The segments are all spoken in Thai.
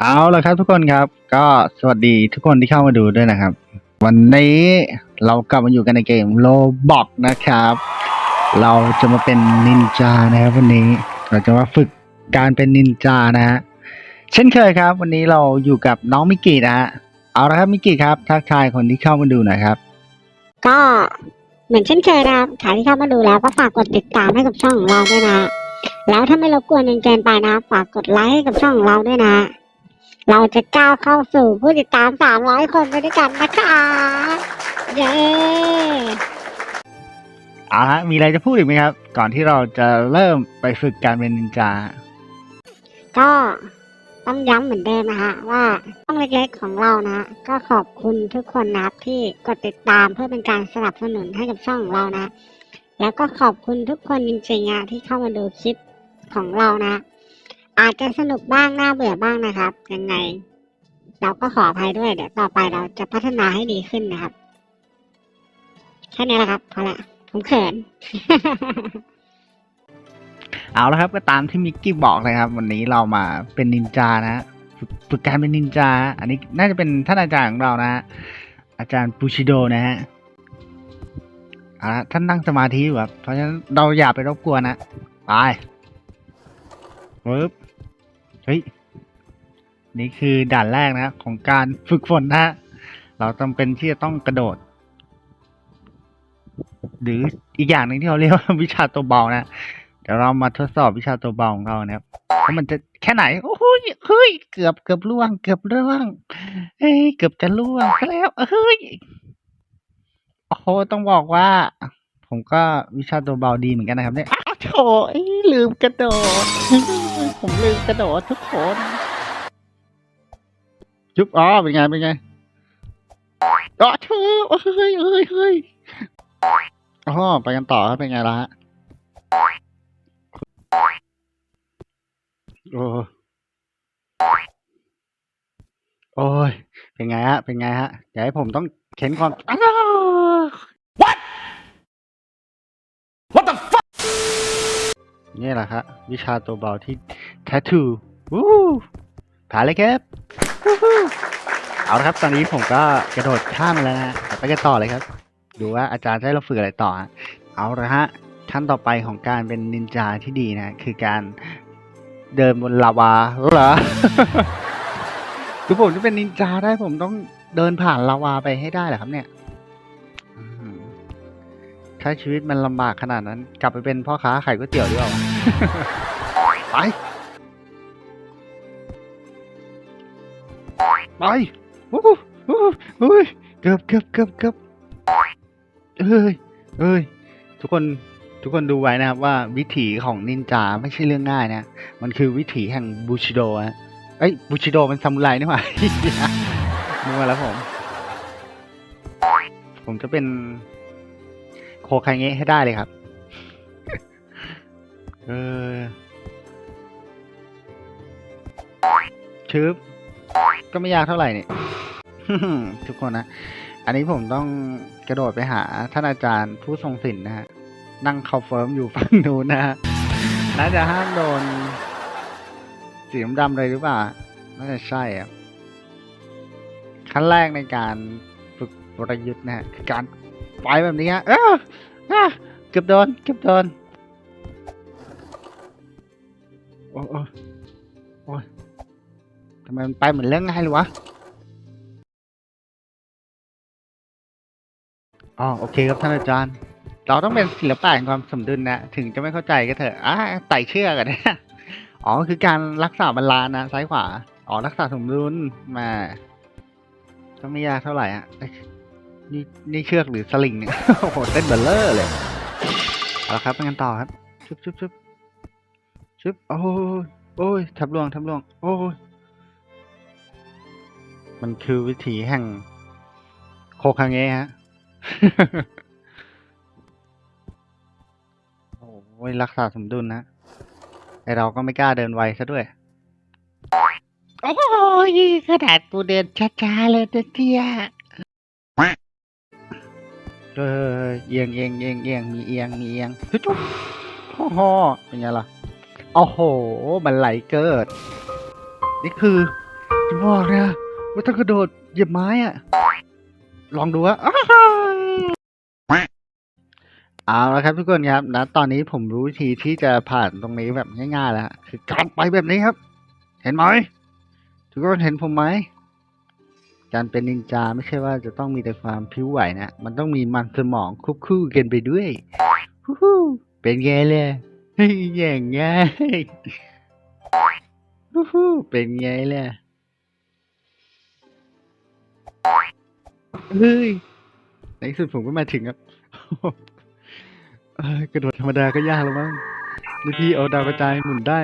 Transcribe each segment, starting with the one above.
เอาละครับทุกคนครับ ก็สวัสดีทุกคนที่เข้ามาดูด้วยนะครับ วันนี้เรากลับมาอยู่กันในเกมโลบอกนะครับ เราจะมาเป็นนินจานะครับ วันนี้เราจะมาฝึกการเป็นนินจานะฮะเช่นเคยครับ วันนี้เราอยู่กับน้องมิกกี้นะฮะเอาละครับมิกกี้ครับทักทายคนที่เข้ามาดูหน่อยครับ ก็เหมือนเช่นเคยนะครับใครที่เข้ามาดูแล้วก็ฝากกดติดตามให้กับช่องของเราด้วยนะ แล้วถ้าไม่รบกวนจนเกินไปนะ ฝากกดไลค์ให้กับช่องของเราด้วยนะ เราจะก้าวเข้าสู่ผู้ติดตาม 300 คนไปด้วยกันนะคะเย้เอาละมีอะไรจะพูดอีกไหมครับ ก่อนที่เราจะเริ่มไปฝึกการเป็นนินจา ก็ต้องย้ำเหมือนเดิมนะฮะว่าช่องเล็กๆของเรานะก็ขอบคุณทุกคนนะครับที่กดติดตามเพื่อเป็นการสนับสนุนให้กับช่องของเรานะ แล้วก็ขอบคุณทุกคนจริงๆอะที่เข้ามาดูคลิปของเรานะ อาจจะสนุกบ้างน่าเบื่อบ้างนะครับ ยังไง เราก็ขออภัยด้วยเดี๋ยวต่อไปเราจะพัฒนาให้ดีขึ้นนะครับ แค่นี้แหละครับพอละผมเขิน เอาละครับก็ตามที่มิกกี้บอกเลยครับ วันนี้เรามาเป็นนินจานะฝึกการเป็นนินจา อันนี้น่าจะเป็นท่านอาจารย์ของเรานะฮะอาจารย์ปูชิโดนะฮะเอาละท่านนั่งสมาธิอยู่ครับเพราะฉะนั้นเราอย่าไปรบกวนนะ ไปปึ๊บ เฮ้ย นี่คือด่านแรกนะของการฝึกฝนนะ เราจำเป็นที่จะต้องกระโดด หรืออีกอย่างหนึ่งที่เขาเรียกว่าวิชาตัวเบานะ เดี๋ยวเรามาทดสอบวิชาตัวเบาของเรานะครับว่ามันจะแค่ไหน โอ้โหเฮ้ย เกือบเกือบล่วง เกือบล่วง เฮ้ย เกือบจะล่วงซะแล้วเฮ้ย โอ้โห ต้องบอกว่า ผมก็วิชาตัวเบาดีเหมือนกันนะครับเนี่ยอ้โถลืมกระโดด ผมลืมกระโดดทุกคนจุ๊บอ๋อเป็นไงเป็นไงอ๋อเธอเฮ้ยเฮ้ยเฮ้ยอ๋อไปกันต่อครับเป็นไงล่ะฮะโอ้โอ้ยเป็นไงฮะเป็นไงฮะเดี๋ยวให้ผมต้องเข็นความอ้าว What? What the fuck? นี่แหละครับวิชาตัวเบาที่แททูวู้ผ่านเลยครับเอาละครับ ตอนนี้ผมก็กระโดดข้ามแล้วนะไปกันต่อเลยครับ ดูว่าอาจารย์จะให้เราฝึกอะไรต่อฮะเอาละฮะขั้นต่อไปของการเป็นนินจาที่ดีนะ คือการเดินบนลาวาเหรอคือผมจะเป็นนินจาได้ผมต้องเดินผ่านลาวาไปให้ได้เหรอครับเนี่ย ถ้าชีวิตมันลำบากขนาดนั้น กลับไปเป็นพ่อค้าขายก๋วยเตี๋ยวดีกว่า ไปไปวู้ฮู้วู้ฮู้เฮ้ยเกือบเกือบเกือบเกือบเฮ้ยเฮ้ยทุกคนทุกคนดูไว้นะครับว่าวิถีของนินจาไม่ใช่เรื่องง่ายนะ มันคือวิถีแห่งบูชิโดฮะเอ้ยบูชิโดมันซามูไรนี่หว่านึกว่าแล้วผม ผมจะเป็น โคคาเงะให้ได้เลยครับ เออชืบก็ไม่ยากเท่าไหร่นี่ทุกคนนะ อันนี้ผมต้องกระโดดไปหาท่านอาจารย์ผู้ทรงศิลป์นะฮะ นั่งคอนเฟิร์มอยู่ฝั่งนู้นนะฮะ น่าจะห้ามโดนสีดำเลยหรือเปล่า น่าจะใช่ครับ ขั้นแรกในการฝึกวรยุทธ์นะฮะคือการ ไปแบบนี้ฮะเอออะเกือบโดนเกือบโดนโอ้โอ้โอ้ยทำไมมันไปเหมือนเรื่องง่ายเลยวะอ๋อโอเคครับท่านอาจารย์ เราต้องเป็นศิลปะแห่งความสมดุลนะ ถึงจะไม่เข้าใจก็เถอะอ่าไต่เชือกกันนะอ๋อคือการรักษาบาลานะซ้ายขวา อ๋อรักษาสมดุลมา ก็ไม่ยากเท่าไหร่อะ นี่นี่เชือกหรือสลิงเนี่ยโอ้โหเต้นเบลเลอร์เลยเอาครับไปกันต่อครับชึบชึบชึบชึบโอ้ยโอ้ยทับลวงทับลวง โอ้ยมันคือวิถีแห่ง โคคาเงฮะโอ้ยรักษาสมดุลนะไอเราก็ไม่กล้าเดินไวซะด้วย โอ้ยขนาดกูเดินช้าๆเลยเตี้ย เออเอียงเอียงเอียงเอียงมีเอียงมีเอียงจุ๊บโอ้โหเป็นไงล่ะโอ้โห มันไหลเกิด นี่คือจะบอกนะว่าต้องกระโดดเหยียบไม้อะลองดูว่าเอาละครับทุกคนครับนะตอนนี้ผมรู้วิธีที่จะผ่านตรงนี้แบบง่ายๆแล้วคือการไปแบบนี้ครับ เห็นไหมทุกคนเห็นผมไหม การเป็นนินจาไม่ใช่ว่าจะต้องมีแต่ความผิวไหวนะ มันต้องมีมันสมองควบคู่กันไปด้วยฮู้เป็นไงเลยอย่างง่ายฮู้เป็นไงเล่ะเฮ้ยในที่สุดผมก็มาถึงครับกระโดดธรรมดาก็ยากแล้วมั้งนี่พี่เอาดาวกระจายหมุนได้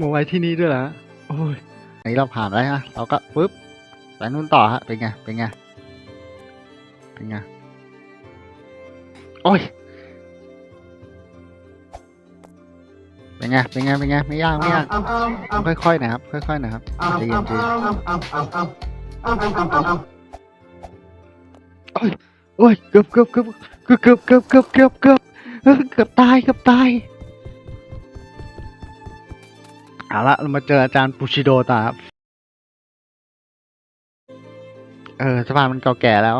มาไว้ที่นี่ด้วยเหรอโอ้ยอันเราผ่านแล้วฮะเราก็ปุ๊บ ไปนู่นต่อฮะ เป็นไง เป็นไง เป็นไง โอ้ย เป็นไง เป็นไง เป็นไง ไม่ยาก ไม่ยากต้องค่อยๆนะครับ ค่อยๆนะครับใจเย็นๆโอ้ย เกือบเกือบเกือบเกือบเกือบเกือบเกือบเกือบเกือบเออเกือบตายเกือบตายเอาละเรามาเจออาจารย์ปูชิโดต่อครับ เออสะพานมันเก่าแก่แล้ว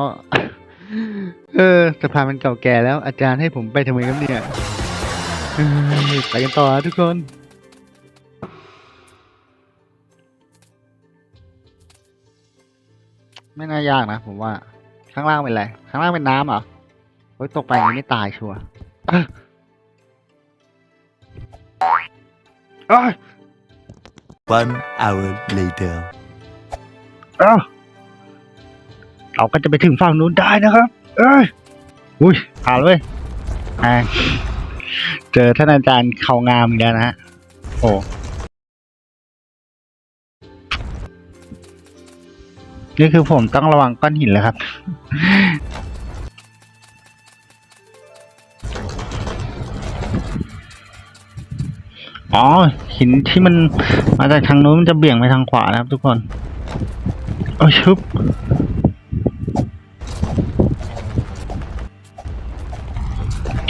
เออสะพานมันเก่าแก่แล้ว อาจารย์ให้ผมไปทำไมครับเนี่ยเออไปกันต่อครับทุกคนไม่น่ายากนะผมว่า ข้างล่างเป็นอะไร ข้างล่างเป็นน้ำเหรอเฮ้ยตกไปอย่างนี้ไม่ตายชัวร์เอ้ยเอ้ย One hour later. เอ้า เราก็จะไปถึงฝั่งนู้นได้นะครับ เอ้ยอุ้ยผ่านเลยอ่าเจอท่านอาจารย์เขางามอีกแล้วนะฮะโอ้นี่คือผมต้องระวังก้อนหินเลยครับ อ๋อ หินที่มันมาจากทางนู้นมันจะเบี่ยงไปทางขวานะครับทุกคน โอ้ยชุบ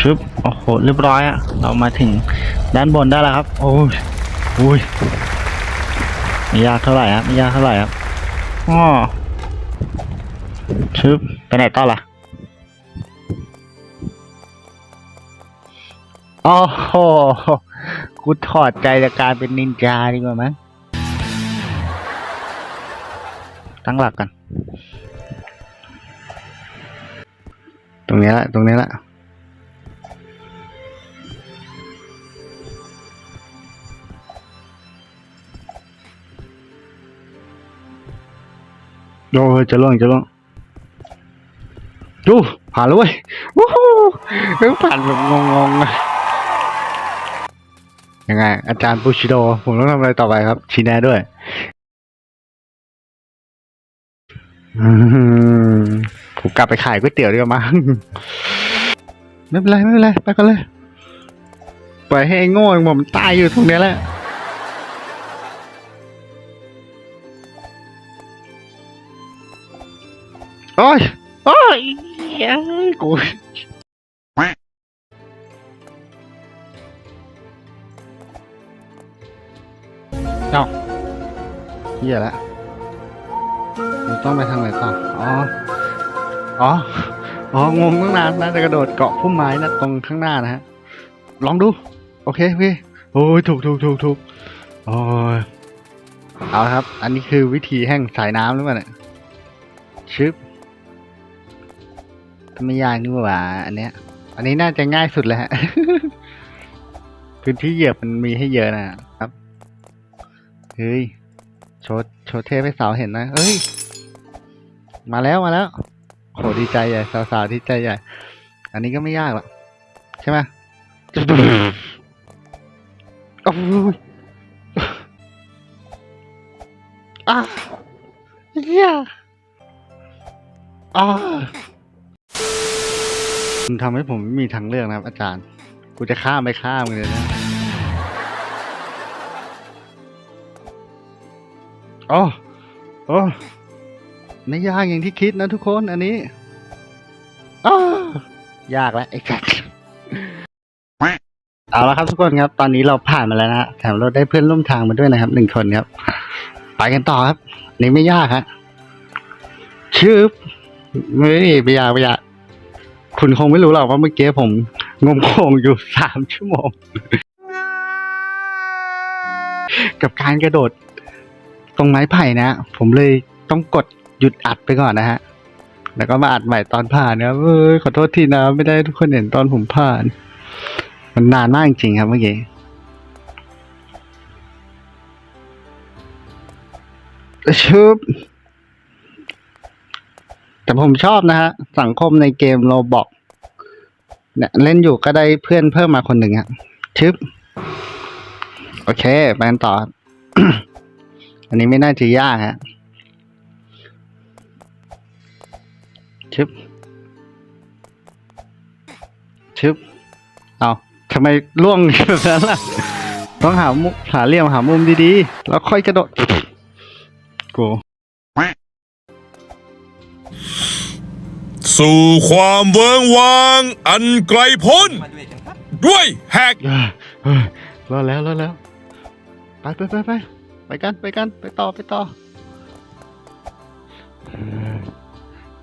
ชุบโอ้โหเรียบร้อยอะเรามาถึงด้านบนได้แล้วครับ โอ้ยอุ้ยไม่ยากเท่าไหร่ครับไม่ยากเท่าไหร่ครับอ๋อชุบไปไหนต่อล่ะโอ้โหกูถอดใจจากการเป็นนินจาดีกว่ามั้งตั้งหลักกัน ตรงนี้ละ ตรงนี้ละ โอ้ยจะล่วงจะล่วงดูผ่านแล้วเว้ยวู้ฮู้เอ้ยผ่านแบบงงๆอะยังไง อาจารย์ปูชิโด ผมต้องทำอะไรต่อไปครับชี้แนะด้วยอืมผมกลับไปขายก๋วยเตี๋ยวดีกว่ามั้งไม่เป็นไร ไม่เป็นไร ไปกันเลย ปล่อยให้ไอ้โง่อย่างผมตายอยู่ตรงเนี้ยแหละ โอ้ยโอ้ยเอ้ยกูเฮียละมันต้องไปทางไหนต่อ อ๋อ อ๋อ อ๋องงตั้งนานนะจะกระโดดเกาะพุ่มไม้นะตรงข้างหน้านะฮะ ลองดู โอเคโอเคโอ้ยถูกถูกถูกถูกโอ้ยเอาละครับ อันนี้คือวิธีแห่งสายน้ำหรือเปล่าเนี่ยชึบ ก็ไม่ยากนี่หว่า อันเนี้ย อันนี้น่าจะง่ายสุดแล้วฮะ พื้นที่เหยียบมันมีให้เยอะนะครับ เฮ้ย โชว์โชว์เทปให้สาวเห็นนะเอ้ย มาแล้วมาแล้วโหดีใจใหญ่สาวๆดีใจใหญ่ อันนี้ก็ไม่ยากหรอกใช่ไหมโอ้ยอะเฮียอะ มันทำให้ผมไม่มีทางเลือกนะครับ อาจารย์ กูจะข้ามไปข้ามเลยนะโอ้โอ้ไม่ยากอย่างที่คิดนะทุกคนอันนี้อ้ายากแล้วไอ้กัดเอาละครับทุกคนครับ ตอนนี้เราผ่านมาแล้วนะฮะแถมเราได้เพื่อนร่วมทางมาด้วยนะครับหนึ่งคนครับ ไปกันต่อครับนนี้ไม่ยากฮะชืบไม่ไม่ยากไม่ยาก คุณคงไม่รู้หรอกว่าเมื่อกี้ผมงมโคงอยู่สามชั่วโมง กับการกระโดด ตรงไม้ไผ่นะ ผมเลยต้องกดหยุดอัดไปก่อนนะฮะ แล้วก็มาอัดใหม่ตอนผ่านนะครับเอ้ยขอโทษทีนะ ไม่ได้ทุกคนเห็นตอนผมผ่าน มันนานมากจริงครับเมื่อกี้ชุบ แต่ผมชอบนะฮะ สังคมในเกมโรบอกเนี่ยเล่นอยู่ก็ได้เพื่อนเพิ่มมาคนหนึ่งฮะชึบ โอเคไปกันต่อ อันนี้ไม่น่าจะยากฮะชึบชึบ เอาทำไมล่วงแบบนั้นล่ะ ต้องหามุมหาเหลี่ยมหามุมดีๆ แล้วค่อยกระโดด กู สู่ความเวิงวางอันไกลพ้น ด้วยแหกรอดแล้วรอดแล้ว ไปไปไปไปไปกันไปกันไปต่อไปต่อ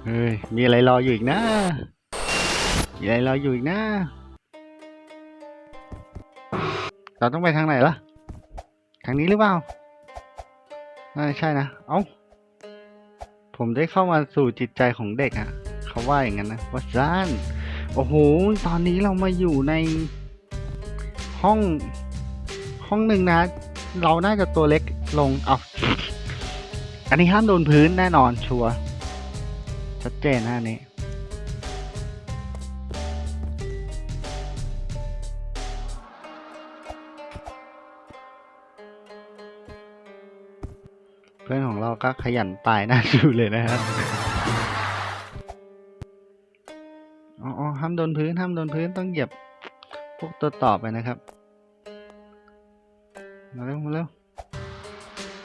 เฮ้ยมีอะไรรออยู่อีกนะ มีอะไรรออยู่อีกนะ เราต้องไปทางไหนล่ะ ทางนี้หรือเปล่าน่าใช่นะ เอ้า ผมได้เข้ามาสู่จิตใจของเด็กอะ เขาว่าอย่างนั้นนะว่าซ่านโอ้โห ตอนนี้เรามาอยู่ในห้องห้องหนึ่งนะ เราน่าจะตัวเล็กลง เอาอันนี้ห้ามโดนพื้นแน่นอนชัวร์ชัดเจนนะอันนี้เพื่อนของเราก็ขยันตายน่าดูเลยนะครับ ห้ามโดนพื้นห้ามโดนพื้นต้องเหยียบพวกตัวต่อไปนะครับ มาเร็วมาเร็ว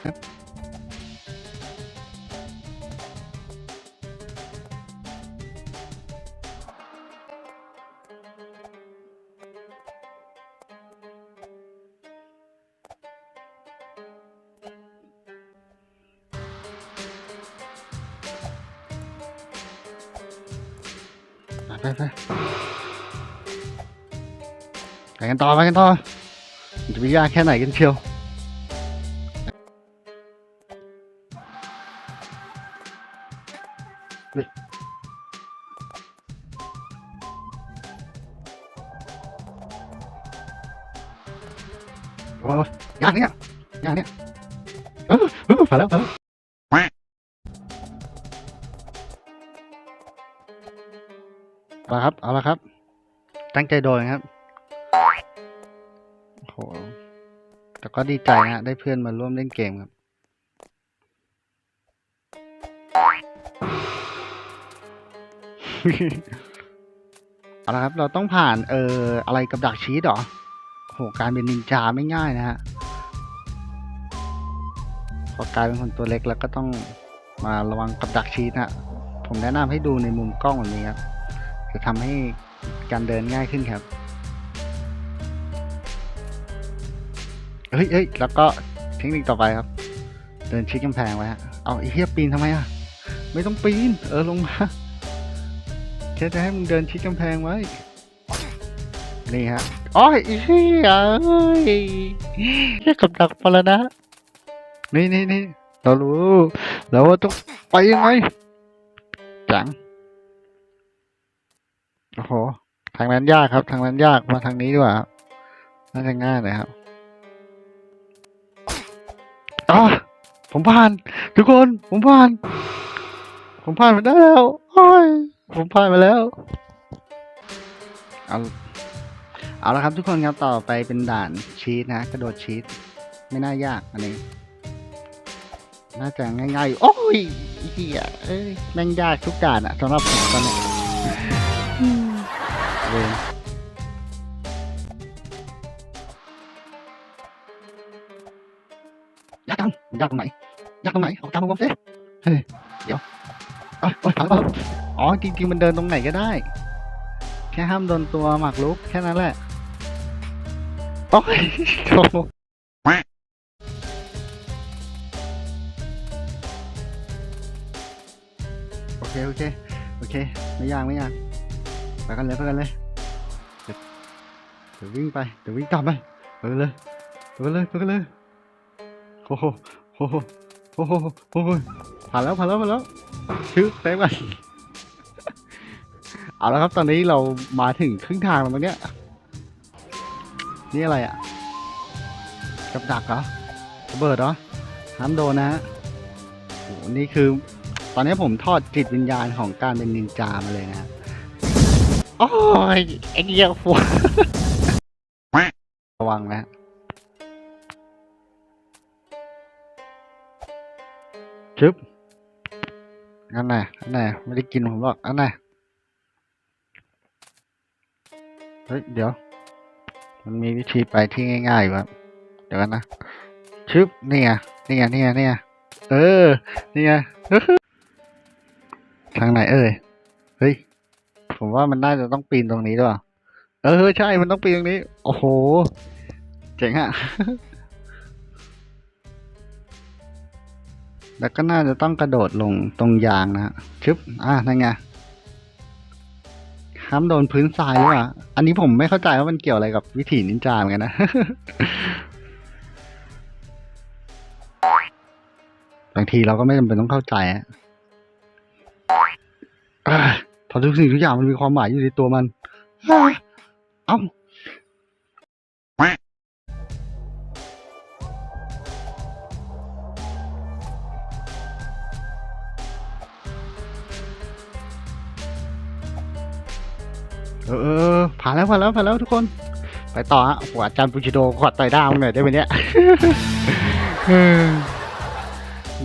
ครับ กันต่อไปกันต่อจะไปยากแค่ไหนกันเชียวโอ้ยยากเนี่ยยากเนี่ยเออเออผ่านแล้วผ่านแล้วเอาละครับ เอาละครับ ตั้งใจโดนครับ แต่ก็ดีใจนะได้เพื่อนมาร่วมเล่นเกมครับเอาละครับ เราต้องผ่าน เอ่อ อะไรกับดักชีสหรอ โห การเป็นนินจาไม่ง่ายนะฮะ พอกลายเป็นคนตัวเล็กแล้วก็ต้องมาระวังกับดักชีสนะผมแนะนำให้ดูในมุมกล้องแบบนี้ครับ จะทำให้การเดินง่ายขึ้นครับ เฮ้ยเฮ้ยแล้วก็เทคนิคต่อไปครับ เดินชิดกำแพงไว้ฮะเอาไอ้เฮียปีนทำไมอะ ไม่ต้องปีน เออลงมาแค่จะให้มึงเดินชิดกำแพงไว้ นี่ฮะโอ้ยอีเหี้ยเอ้ยแค่กับดักพอแล้วนะ นี่นี่นี่เรารู้เราว่าต้องไปยังไงจังโอ้โห ทางนั้นยากครับ ทางนั้นยากมาทางนี้ดีกว่าน่าจะง่ายเลยครับ อ๋อผมผ่าน ทุกคน ผมผ่าน ผมผ่านมาได้แล้วโอ้ยผมผ่านมาแล้ว เอา เอาละครับทุกคนครับต่อไปเป็นด่านชีสนะ กระโดดชีสไม่น่ายากอันนี้น่าจะง่ายๆ โอ้ยเฮียเอ้ยแม่งยากทุกด่านอะสำหรับผมตอนนี้เว้ย ยากตรงไหนยากตรงไหนเอาตามผมสิเฮ้ยเดี๋ยวอ๋อถามว่าอ๋อจริงๆมันเดินตรงไหนก็ได้ แค่ห้ามโดนตัวหมากลุกแค่นั้นแหละโอ้ยโธ่โอเคโอเคโอเค ไม่ยากไม่ยากไปกันเลยไปกันเลยเดี๋ยววิ่งไปเดี๋ยววิ่งกลับไปไปกันเลยไปกันเลยไปกันเลยโอ้โห โอ้โหโอ้โหโอ้โหผ่านแล้วผ่านแล้วผ่านแล้วชื่อเต็มกันเอาละครับตอนนี้เรามาถึงครึ่งทางแล้วมั้งเนี่ยนี่อะไรอะกับดักเหรอระเบิดเหรอห้ามโดนนะฮะโอ้โหนี่คือ ตอนนี้ผมทอดจิตวิญญาณของการเป็นนินจามาเลยนะฮะโอ้ยไอ้เหี้ยฟัวระวังนะ ชึบอันไหนอันไหนไม่ได้กินผมหรอกอันไหนเฮ้ยเดี๋ยว มันมีวิธีไปที่ง่ายๆอยู่ครับเดี๋ยวกันนะชึบนี่ไงนี่ไงนี่ไงนี่ไงเออนี่ไงทางไหนเอ่ยเฮ้ยผมว่ามันน่าจะต้องปีนตรงนี้ด้วยเออใช่มันต้องปีนตรงนี้ โอ้โห เจ๋งอะ แล้วก็น่าจะต้องกระโดดลงตรงยางนะฮะชึบอะนั่นไงห้ามโดนพื้นทรายด้วยอะอันนี้ผมไม่เข้าใจว่ามันเกี่ยวอะไรกับวิถีนินจาเหมือนกันนะบางทีเราก็ไม่จำเป็นต้องเข้าใจอะอ่าเพราะทุกสิ่งทุกอย่างมันมีความหมายอยู่ในตัวมันอ่าเอ้า เออเออผ่านแล้วผ่านแล้วผ่านแล้วทุกคน ไปต่อฮะโอ้โหอาจารย์ปูชิโดขอต่อยดาวหน่อยได้ไหมเนี่ยเออ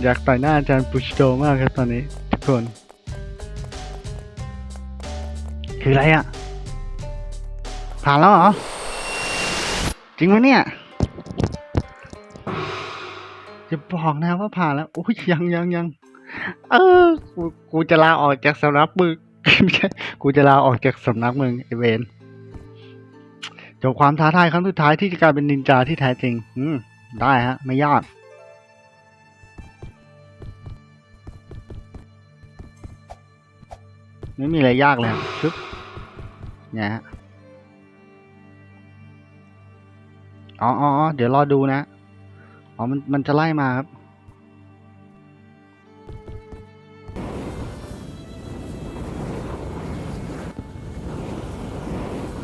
อยากต่อยหน้าอาจารย์ปูชิโดมากครับตอนนี้ ทุกคน คืออะไรอะ ผ่านแล้วเหรอ จริงไหมเนี่ยจะบอกนะว่าผ่านแล้ว โอ้ยยังยังยัง เออ กูกูจะลาออกจากสำนักมึง ไม่ใช่กูจะลาออกจากสำนักมึงไอเวนจบความท้าทายครั้งสุดท้ายที่จะกลายเป็นนินจาที่แท้จริง อืม ได้ฮะ ไม่ยากไม่มีอะไรยากเลยชึบเนี่ยฮะอ๋ออ๋ออ๋อเดี๋ยวรอดูนะ อ๋อ มัน มันจะไล่มาครับ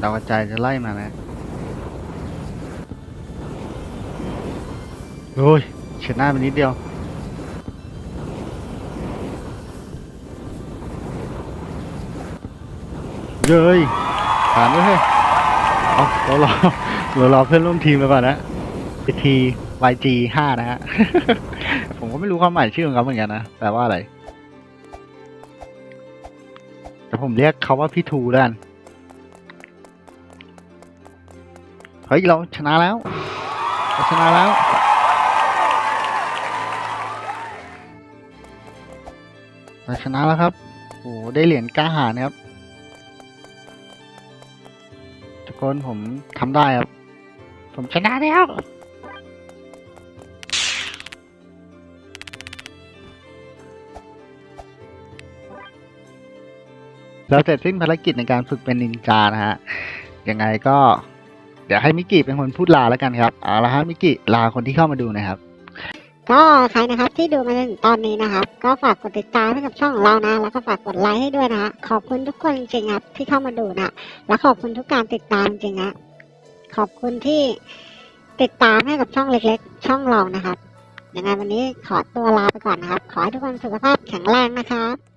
ดาวกระจายจะไล่มานะโอ้ยชนะไปนิดเดียวเย้ยผ่านด้วยเฮ้ยเอาเรารอเรารอเพื่อนร่วมทีมไปก่อนนะที YG ห้านะฮะ ผมก็ไม่รู้ความหมายชื่อของเขาเหมือนกันนะ แปลว่าอะไร แต่ผมเรียกเขาว่าพี่ทูแล้วกัน เฮ้ย เราชนะแล้วเราชนะแล้ว เราชนะแล้วครับ โอ้โหได้เหรียญกล้าหาญครับ ทุกคนผมทำได้ครับ ผมชนะแล้วเราเสร็จสิ้นภารกิจในการฝึกเป็นนินจานะฮะ ยังไงก็ ดี๋ยวให้มิกิเป็นคนพูดลาแล้วกันครับเอาละฮะมิกิลาคนที่เข้ามาดูนะครับ ก็ใครนะครับที่ดูมาถึงตอนนี้นะครับ ก็ฝากกดติดตามให้กับช่องของเรานะ แล้วก็ฝากกดไลค์ให้ด้วยนะฮะขอบคุณทุกคนจริงๆครับที่เข้ามาดูนะและขอบคุณทุกการติดตามจริงๆนะขอบคุณที่ติดตามให้กับช่องเล็ก ๆ ช่องเรานะครับยังไงวันนี้ขอตัวลาไปก่อนนะครับ ขอให้ทุกคนสุขภาพแข็งแรงนะครับ